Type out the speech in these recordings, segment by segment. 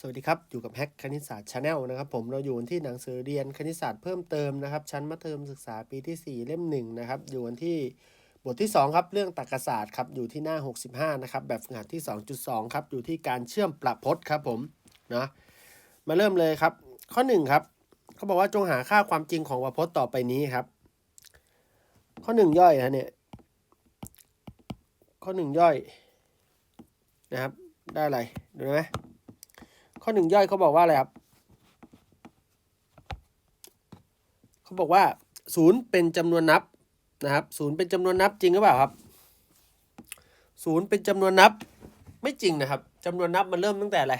สวัสดีครับ อยู่กับแฮกคณิตศาสตร์ชาแนลนะครับผมเราอยู่กันที่หนังสือเรียนคณิตศาสตร์เพิ่มเติมนะครับ ชั้นมัธยมศึกษาปีที่ 4 เล่ม1นะครับอยู่กันที่บทที่ 2 ครับเรื่องตรรกศาสตร์ครับอยู่ที่หน้า 65 นะครับ แบบฝึกหัดที่ 2.2 ครับ อยู่ที่การเชื่อมประพจน์ครับผมนะมาเริ่มเลยครับ ข้อ 1 ครับเขาบอกว่าจงหาค่าความจริงของประพจน์ต่อไปนี้ครับ ข้อ 1 ย่อยนะเนี่ยข้อ 1 ย่อยนะครับ ได้อะไรดูไหม ข้อหนึ่งย่อยเขาบอกว่าอะไรครับเขาบอกว่าศูนย์เป็นจำนวนนับนะครับศูนย์เป็นจำนวนนับจริงหรือเปล่าครับศูนย์เป็นจำนวนนับไม่จริงนะครับจำนวนนับมันเริ่มตั้งแต่อะไร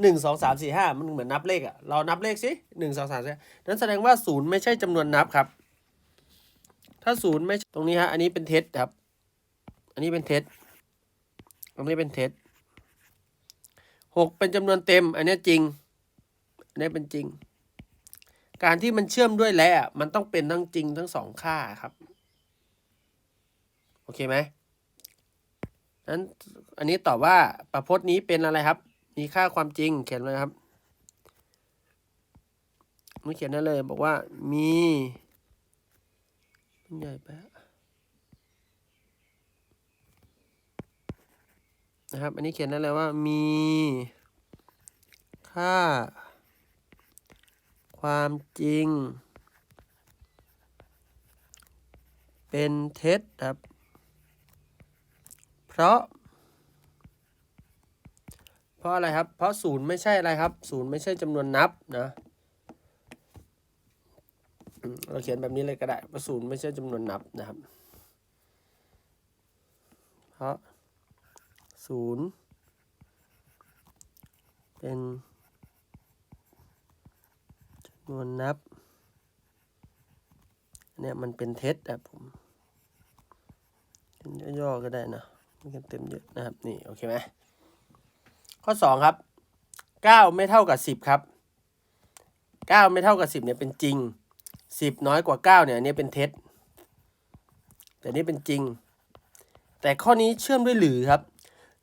หนึ่งสองสามสี่ห้ามันเหมือนนับเลขอะเรานับเลขสิหนึ่งสองสามสี่นั้นแสดงว่าศูนย์ไม่ใช่จำนวนนับครับ ถ้าศูนย์ไม่ตรงนี้ฮะอันนี้เป็นเท็จครับ อันนี้เป็นเท็จอันนี้เป็นเท็จ หกเป็นจำนวนเต็ม อันนี้จริง อันนี้เป็นจริง การที่มันเชื่อมด้วยและอะมันต้องเป็นทั้งจริงทั้งสองค่าครับ โอเคไหมนั้นอันนี้ตอบว่าประพจน์นี้เป็นอะไรครับ มีค่าความจริงเขียนเลยครับไม่เขียนได้เลยบอกว่ามีมันใหญ่ไปะนะครับ อันนี้เขียนได้เลยว่ามี ค่า ความจริง เป็นเท็จครับ เพราะ เพราะอะไรครับ เพราะศูนย์ไม่ใช่อะไรครับ ศูนย์ไม่ใช่จำนวนนับนะเราเขียนแบบนี้เลยก็ได้เพราะศูนย์ไม่ใช่จำนวนนับนะครับ เพราะศูนย์เป็น นวนนับ เนี่ยมันเป็นเท็จครับผมเยนย่อๆก็ได้นะไม่กันเต็มเยอะนะครับ นี่โอเคไหมข้อสองครับเก้าไม่เท่ากับสิบครับเก้าไม่เท่ากับสิบเนี่ยเป็นจริงสิบน้อยกว่าเก้าเนี่ยอันนี้เป็นเท็จ แต่นี่เป็นจริง แต่ข้อนี้เชื่อมด้วยหรือครับ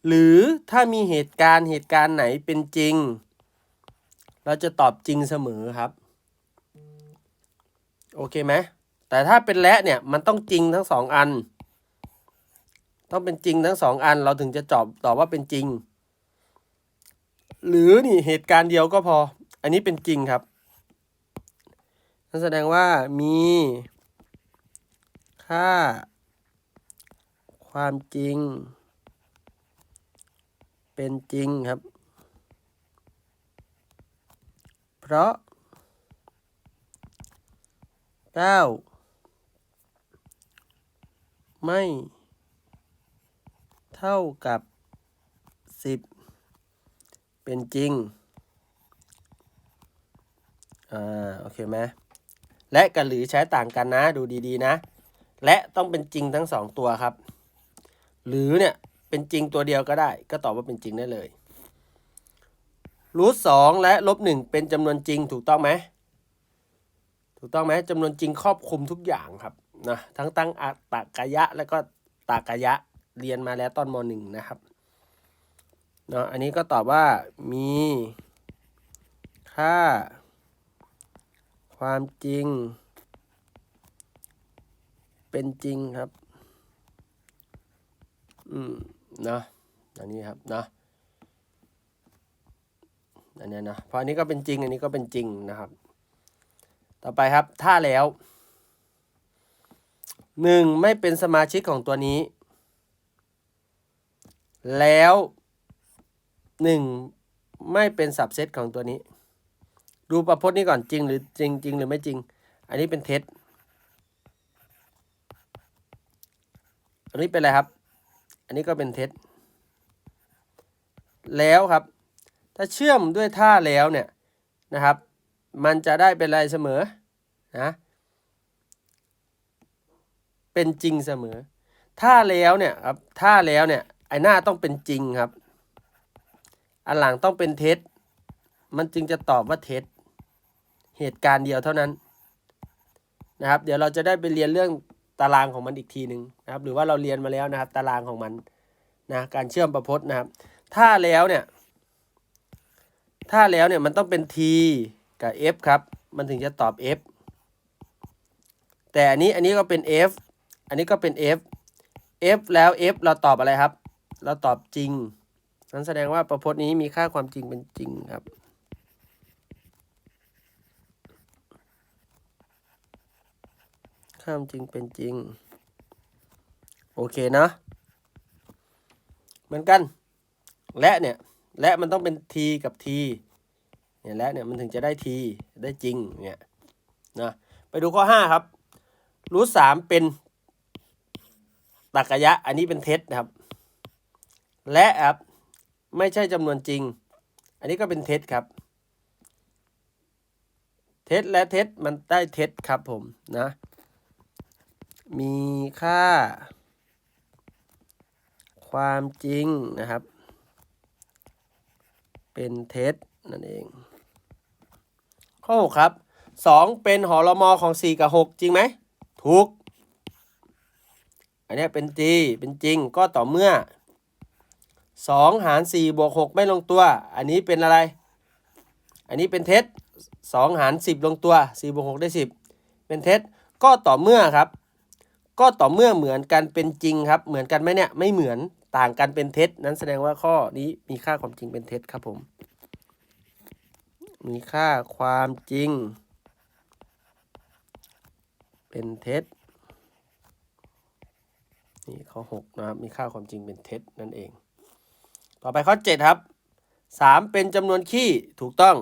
หรือถ้ามีเหตุการณ์เหตุการณ์ไหนเป็นจริง เราจะตอบจริงเสมอครับ โอเคไหมแต่ถ้าเป็นและเนี่ยมันต้องจริงทั้งสองอัน ต้องเป็นจริงทั้งสองอัน เราถึงจะตอบตอบว่าเป็นจริง หรือนี่เหตุการณ์เดียวก็พอ อันนี้เป็นจริงครับนั่นแสดงว่ามีค่า ความจริง เป็นจริงครับ เพราะ เก้าไม่ เท่ากับสิบเป็นจริง อ่า โอเคไหมและกับหรือใช้ต่างกันนะ ดูดีๆนะ และต้องเป็นจริงทั้งสองตัวครับ หรือเนี่ยเป็นจริงตัวเดียวก็ได้ ก็ตอบว่าเป็นจริงได้เลยรูทสองและลบหนึ่งเป็นจำนวนจริงถูกต้องไหม ถูกต้องไหมจำนวนจริงครอบคลุมทุกอย่างครับนะทั้งตั้งอัตตกยะ แล้วก็ตากยะเรียนมาแล้วตอนมหนึ่งนะครับเนาะอันนี้ก็ตอบว่ามีค่า ความจริง เป็นจริงครับ อืมเนาะอันนี้ครับเนาะอันเนี้ยนะเพราะอันนี้ก็เป็นจริง อันนี้ก็เป็นจริงนะครับ ต่อไปครับ ถ้าแล้วหนึ่งไม่เป็นสมาชิกของตัวนี้ แล้วหนึ่งไม่เป็นสับเซตของตัวนี้ ดูประพจน์นี้ก่อนจริงหรือจริงจริงหรือไม่จริง อันนี้เป็นเท็จอันนี้เป็นอะไรครับ อันนี้ก็เป็นเท็จแล้วครับ ถ้าเชื่อมด้วยท่าแล้วเนี่ยนะครับ มันจะได้เป็นอะไรเสมอนะเป็นจริงเสมอ ถ้าแล้วเนี่ยครับถ้าแล้วเนี่ยไอหน้าต้องเป็นจริงครับ อันหลังต้องเป็นเท็จ มันจึงจะตอบว่าเท็จ เหตุการณ์เดียวเท่านั้นนะครับ เดี๋ยวเราจะได้ไปเรียนเรื่องตารางของมันอีกทีหนึ่งนะครับ หรือว่าเราเรียนมาแล้วนะครับ ตารางของมันนะการเชื่อมประพจน์นะครับ ถ้าแล้วเนี่ย ถ้าแล้วเนี่ยมันต้องเป็น t กับ f ครับ มันถึงจะตอบ f แต่อันนี้อันนี้ก็เป็น f อันนี้ก็เป็น f f แล้ว f เราตอบอะไรครับ เราตอบจริง นั้นแสดงว่าประพจน์นี้มีค่าความจริงเป็นจริงครับค่ามจริงเป็นจริง โอเคนะ เหมือนกัน และเนี่ย และมันต้องเป็น t กับ t เนี่ยและเนี่ยมันถึงจะได้ t ได้จริงเนี่ยนะไปดูข้อ 5 ครับรูทสามเป็นตรรกะอันนี้เป็นเท็จนะครับ และครับไม่ใช่จำนวนจริง อันนี้ก็เป็นเท็จครับ เท็จและเท็จมันได้เท็จครับผมนะ มีค่า ความจริงนะครับ เป็นเท็จนั่นเอง ข้อ 6 ครับ 2 เป็นหอรมอของ 4 กับ 6 จริงไหมถูก อันนี้เป็นจริงเป็นจริงก็ต่อเมื่อ 2 หาร 4 บวก 6 ไม่ลงตัว อันนี้เป็นอะไร อันนี้เป็นเท็จ2หาร 10 ลงตัว 4 บวก 6 ได้ 10 เป็นเท็จก็ต่อเมื่อครับ ก็ต่อเมื่อเหมือนกันเป็นจริงครับ เหมือนกันไหมเนี่ยไม่เหมือนต่างกันเป็นเท็จ นั้นแสดงว่าข้อนี้มีค่าความจริงเป็นเท็จครับผม มีค่าความจริง เป็นเท็จนี่ข้อ6นะครับมีค่าความจริงเป็นเท็จนั่นเอง ต่อไปข้อ 7 ครับ 3 เป็นจำนวนคี่ถูกต้อง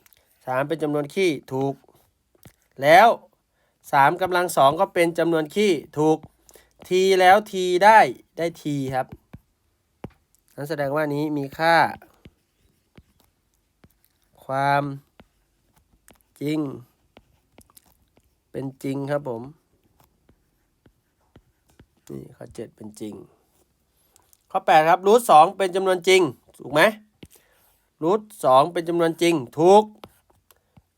3 เป็นจำนวนคี่ถูก แล้ว3กำลังสองก็เป็นจำนวนคี่ถูก t แล้ว t ได้ได้ t ครับ นั้นแสดงว่านี้มีค่า ความจริง เป็นจริงครับผม นี่ข้อ7เป็นจริง ข้อ8ครับรูทสองเป็นจำนวนจริง ถูกไหมรูทสองเป็นจำนวนจริง ถูก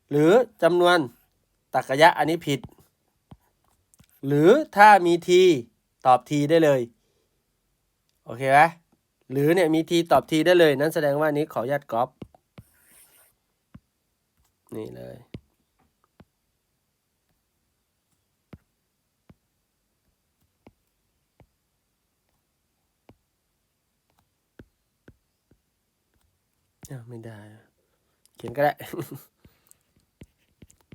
หรือจำนวนตรรกะยะอันนี้ผิด หรือถ้ามีทีตอบทีได้เลย โอเคไหมหรือเนี่ยมีทีตอบทีได้เลย นั้นแสดงว่านี้ขออนุญาตก๊อป นี่เลยอ้าไม่ได้ เขียนก็ได้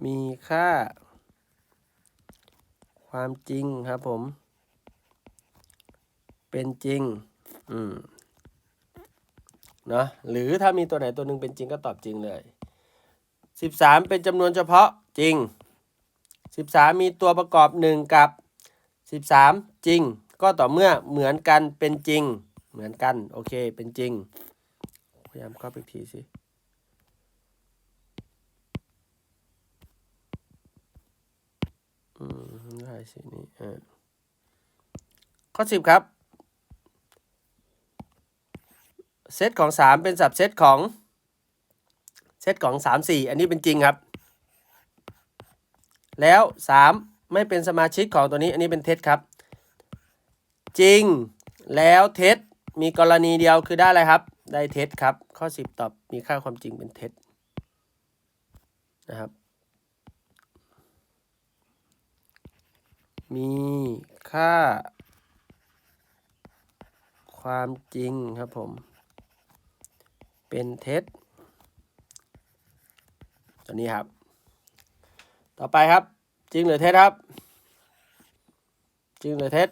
มีค่า ความจริงครับผม เป็นจริง อืมเนาะหรือถ้ามีตัวไหนตัวหนึ่งเป็นจริงก็ตอบจริงเลย สิบสามเป็นจำนวนเฉพาะจริงสิบสามมีตัวประกอบหนึ่งกับสิบสามจริง ก็ต่อเมื่อเหมือนกันเป็นจริง เหมือนกัน โอเค เป็นจริง พยายามเข้าไปอีกทีสิอืมได้สินี่ข้อสิบครับ เซตของสามเป็นสับเซตของ ตของสามสี่อันนี้เป็นจริงครับ แล้วสามไม่เป็นสมาชิกของตัวนี้อันนี้เป็นเท็จครับ จริงแล้วเท็จมีกรณีเดียวคือได้อะไรครับ ได้เท็จครับ ข้อ10ตอบมีค่าความจริงเป็นเท็จนะครับ มีค่า ความจริงครับผม เป็นเท็จ ตัวนี้ครับ ต่อไปครับ จริงหรือเท็จครับ จริงหรือเท็จ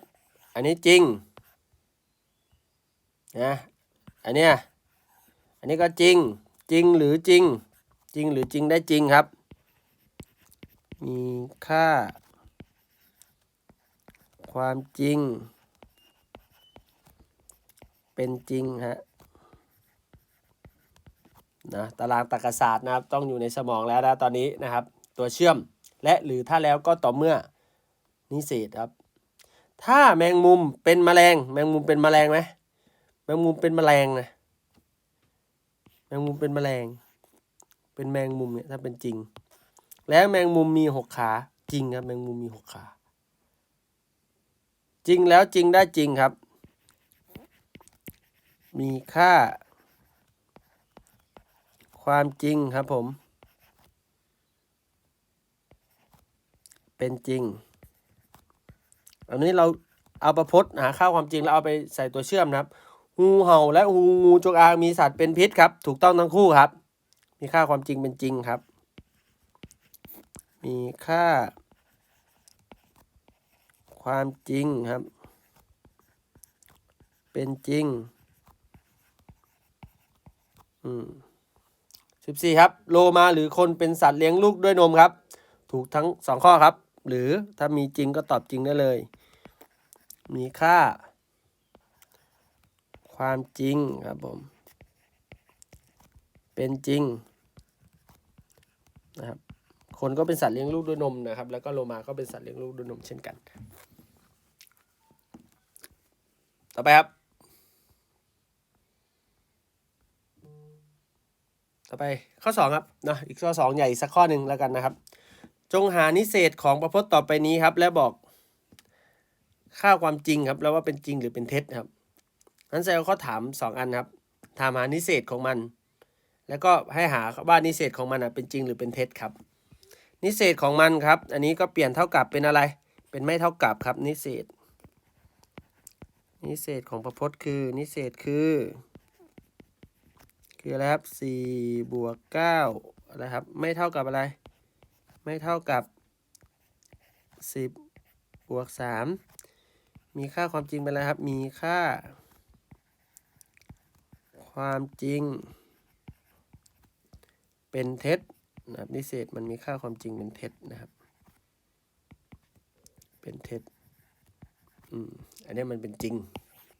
อันนี้จริงนะอันเนี้ยอันนี้ก็จริง จริงหรือจริง จริงหรือจริงได้จริงครับ มีค่า ความจริง เป็นจริงฮะ นะตารางตรรกศาสตร์นะครับต้องอยู่ในสมองแล้วนะตอนนี้นะครับ ตัวเชื่อมและหรือถ้าแล้วก็ต่อเมื่อนิเศษครับ ถ้าแมงมุมเป็นแมลง แมงมุมเป็นแมลงไหมแมงมุมเป็นแมลงนะแมงมุมเป็นแมลง เป็นแมงมุมเนี่ยถ้าเป็นจริง แล้วแมงมุมมีหกขาจริงครับ แมงมุมมีหกขา จริงแล้วจริงได้จริงครับ มีค่า ความจริงครับผม เป็นจริง อันนี้เราเอาประพจน์หาค่าความจริงแล้วเอาไปใส่ตัวเชื่อมนะครับงูเห่าและงูงูจงอางมีสัตว์เป็นพิษครับ ถูกต้องทั้งคู่ครับ มีค่าความจริงเป็นจริงครับ มีค่า ความจริงครับ เป็นจริง อืม สิบสี่ครับ โลมาหรือคนเป็นสัตว์เลี้ยงลูกด้วยนมครับ ถูกทั้งสองข้อครับ หรือถ้ามีจริงก็ตอบจริงได้เลย มีค่า ความจริงครับผม เป็นจริงนะครับ คนก็เป็นสัตว์เลี้ยงลูกด้วยนมนะครับ แล้วก็โลมาก็เป็นสัตว์เลี้ยงลูกด้วยนมเช่นกัน ต่อไปครับ ต่อไปข้อสองครับเนาะอีกข้อสองใหญ่สักข้อหนึ่งแล้วกันนะครับ จงหานิเศษของประพจน์ต่อไปนี้ครับ และบอกค่าความจริงครับ แล้วว่าเป็นจริงหรือเป็นเท็จครับนั้นแซลข้อถามสองอันครับ ถามหานิเศษของมัน แล้วก็ให้หาว่านิเศษของมันอะเป็นจริงหรือเป็นเท็จครับ นิเศษของมันครับ อันนี้ก็เปลี่ยนเท่ากับเป็นอะไร เป็นไม่เท่ากับครับนิเศษ นิเศษของประพจน์คือนิเศษคือ คืออะไรครับสี่บวกเก้าอะไรครับ ไม่เท่ากับอะไร ไม่เท่ากับสิบบวกสามมีค่าความจริงเป็นอะไรครับ มีค่า ความจริง เป็นเท็จนะครับนิเศษมันมีค่าความจริงเป็นเท็จนะครับ เป็นเท็จอืมอันนี้มันเป็นจริง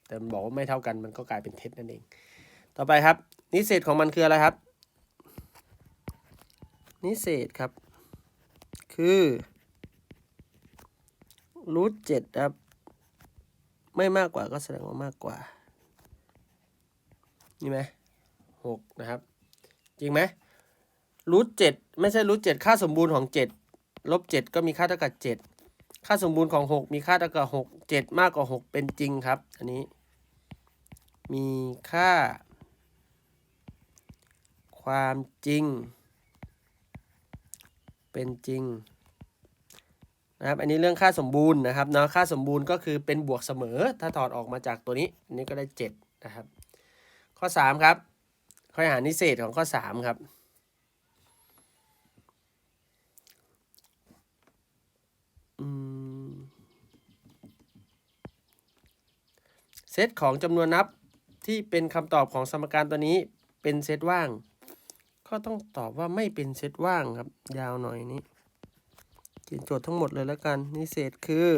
แต่มันบอกว่าไม่เท่ากันมันก็กลายเป็นเท็จนั่นเอง ต่อไปครับ นิเศษของมันคืออะไรครับ นิเศษครับ คือรูทเจ็ดครับ ไม่มากกว่าก็แสดงว่ามากกว่า นี่ไหมหกนะครับ จริงไหมรูทเจ็ดไม่ใช่รูทเจ็ดค่าสมบูรณ์ของเจ็ดลบเจ็ดก็มีค่าเท่ากับเจ็ดค่าสมบูรณ์ของหกมีค่าเท่ากับหกเจ็ดมากกว่าหกเป็นจริงครับ อันนี้ มีค่า ความจริง เป็นจริงนะครับอันนี้เรื่องค่าสมบูรณ์นะครับเนาะค่าสมบูรณ์ก็คือเป็นบวกเสมอ ถ้าถอดออกมาจากตัวนี้อันนี้ก็ได้ 7 นะครับ ข้อ 3 ครับข้อหานิเศษของข้อ 3 ครับเซตของจำนวนนับที่เป็นคำตอบของสมการตัวนี้เป็นเซตว่าง ก็ต้องตอบว่าไม่เป็นเซตว่างครับ ยาวหน่อยนี้เขียนโจทย์ทั้งหมดเลยแล้วกันนี่เศษคือ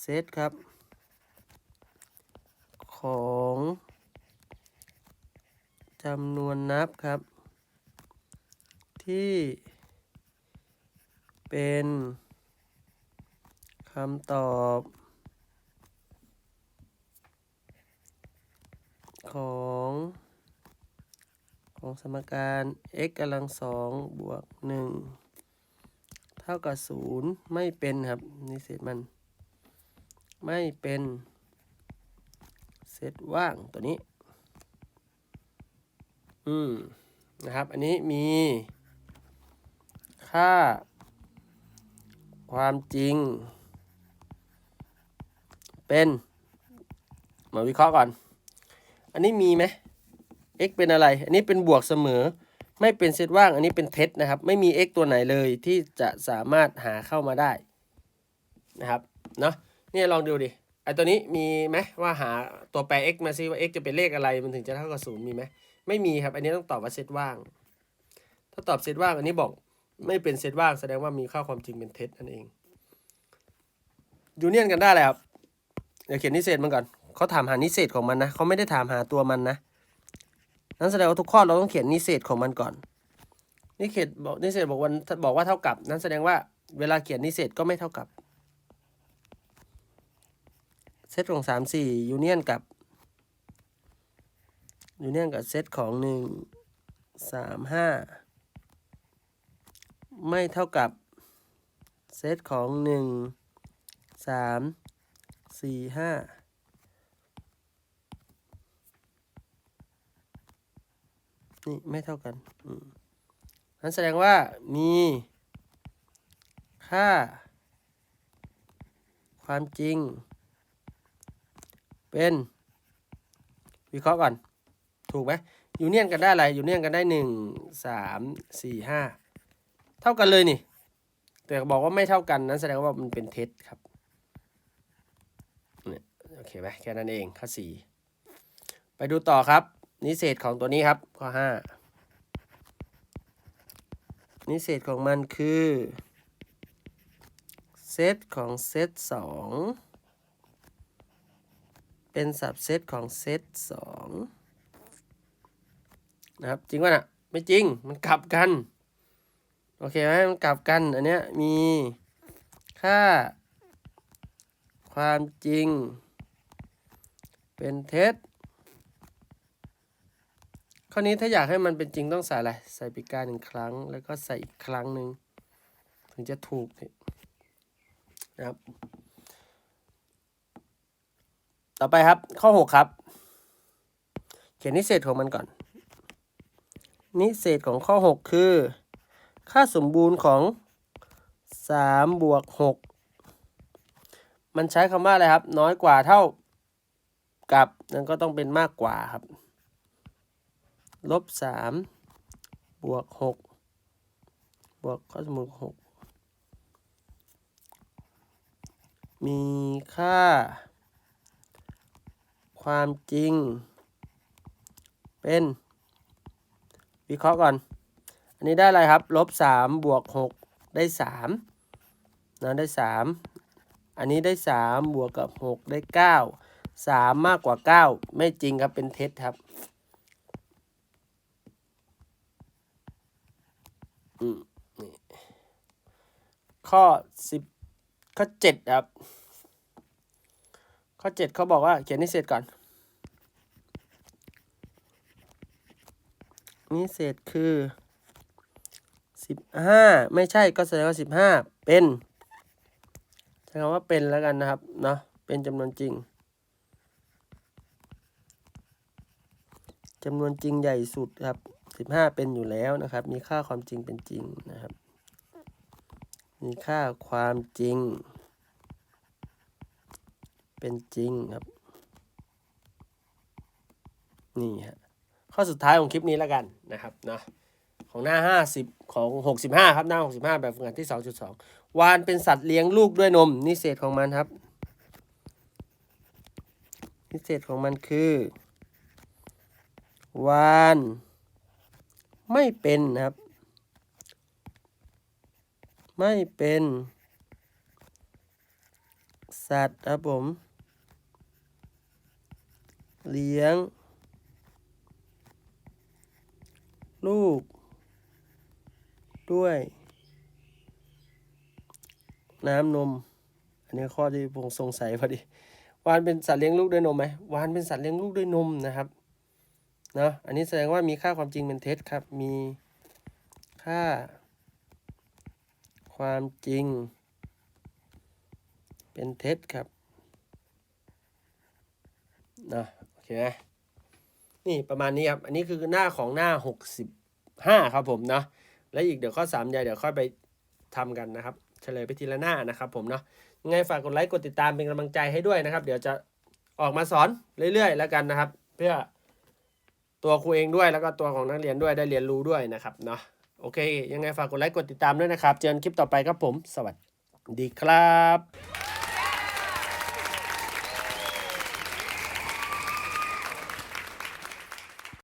เซตครับ ของจำนวนนับครับ ที่เป็นคำตอบของ ของสมการ x กำลังสองบวกหนึ่งเท่ากับศูนย์ไม่เป็นครับนี่เศษมัน ไม่เป็นเซตว่างตัวนี้ อืมนะครับ อันนี้มี ค่า ความจริง เป็น มาวิเคราะห์ก่อน อันนี้มีไหม x เป็นอะไร อันนี้เป็นบวกเสมอ ไม่เป็นเซตว่าง อันนี้เป็นเท็จนะครับ ไม่มี x ตัวไหนเลยที่จะสามารถหาเข้ามาได้นะครับเนาะนี่ลองดูดิไอตัวนี้มีไหมว่าหาตัวแปร x มาซิว่า x จะเป็นเลขอะไรมันถึงจะเท่ากับศูนย์มีไหมไม่มีครับ อันนี้ต้องตอบว่าเซตว่าง ถ้าตอบเซตว่างอันนี้บอกไม่เป็นเซตว่างแสดงว่ามีค่าความจริงเป็นเท็จนั่นเองยูเนียนกันได้เลยครับเดี๋ยวเขียนนิเศษมันก่อนเขาถามหานิเศษของมันนะเขาไม่ได้ถามหาตัวมันนะ นั้นแสดงว่าทุกข้อเราต้องเขียนนิเศษของมันก่อน นิเศษบอกนิเศษบอกวันบอกว่าเท่ากับ นั้นแสดงว่าเวลาเขียนนิเศษก็ไม่เท่ากับ เซตของสามสี่ยูเนียนกับยูเนียนกับเซตของหนึ่งสามห้าไม่เท่ากับเซตของหนึ่งสามสี่ห้า นี่ไม่เท่ากันนั้นแสดงว่ามีค่า ความจริง เป็นวิเคราะห์ก่อน ถูกไหมยูเนียนกันได้อะไรยูเนียนกันได้หนึ่งสามสี่ห้าเท่ากันเลยนี่ แต่บอกว่าไม่เท่ากันนั้นแสดงว่ามันเป็นเท็จครับเนี่ยโอเคไหมแค่นั้นเองข้อสี่ไปดูต่อครับ นิเศษของตัวนี้ครับ ข้อห้านิเศษของมันคือเซตของเซตสองเป็นสับเซตของเซตสองนะครับ จริงป่ะนะไม่จริงมันกลับกัน โอเคไหมมันกลับกัน อันเนี้ยมีค่า ความจริง เป็นเท็จ ข้อนี้ถ้าอยากให้มันเป็นจริงต้องใส่อะไร ใส่ปีกาหนึ่งครั้ง แล้วก็ใส่อีกครั้งหนึ่งถึงจะถูกนะครับ ต่อไปครับข้อ 6 ครับ เขียนนิเศษของมันก่อน นิเศษของข้อ 6 คือ ค่าสมบูรณ์ของ3บวก6มันใช้คำว่าอะไรครับ น้อยกว่าเท่ากับนั่นก็ต้องเป็นมากกว่าครับ ลบ3บวก6บวกข้อสมบูรณ์6มีค่า ความจริง เป็น วิเคราะห์ก่อน อันนี้ได้อะไรครับลบสามบวกหกได้สามนะได้สามอันนี้ได้สามบวกกับหกได้เก้าสามมากกว่าเก้าไม่จริงครับเป็นเท็จครับ อืมนี่ข้อสิบข้อเจ็ดครับ ข้อเจ็ดเขาบอกว่าเขียนในิเศษก่อนนิเศษคือสิบห้าไม่ใช่ก็แสดงว่าสิบห้าเป็นใช้คำว่าเป็นแล้วกันนะครับเนาะเป็นจำนวนจริง จำนวนจริงใหญ่สุดครับสิบห้าเป็นอยู่แล้วนะครับ มีค่าความจริงเป็นจริงนะครับ มีค่าความจริง เป็นจริงครับ นี่ฮะข้อสุดท้ายของคลิปนี้แล้วกันนะครับนะของหน้า 50 ของ 65 ครับ หน้า 65 แบบฝึกหัดที่ 2.2 วานเป็นสัตว์เลี้ยงลูกด้วยนม นิเศษของมันครับ นิเศษของมันคือ วาน ไม่เป็นนะครับ ไม่เป็น สัตว์ครับผม เลี้ยง ลูก ด้วย น้ำนม อันนี้ข้อที่ผมสงสัยพอดีวานเป็นสัตว์เลี้ยงลูกด้วยนมไหมวานเป็นสัตว์เลี้ยงลูกด้วยนมนะครับ เนาะอันนี้แสดงว่ามีค่าความจริงเป็นเท็จครับ มีค่า ความจริง เป็นเท็จครับเนาะโอเคไหมนี่ประมาณนี้ครับ อันนี้คือหน้าของหน้า 65 ครับผมเนาะและอีกเดี๋ยวข้อ3ใหญ่เดี๋ยวค่อยไปทำกันนะครับ เฉลยไปทีละหน้านะครับผมเนาะยังไงฝากกดไลค์กดติดตามเป็นกำลังใจให้ด้วยนะครับ เดี๋ยวจะออกมาสอนเรื่อยๆ แล้วกันนะครับ เพื่อ ตัวครูเองด้วยแล้วก็ตัวของนักเรียนด้วยได้เรียนรู้ด้วยนะครับเนาะโอเค ยังไงฝากกดไลค์กดติดตามด้วยนะครับ เจอกันคลิปต่อไปครับผม สวัสดีครับ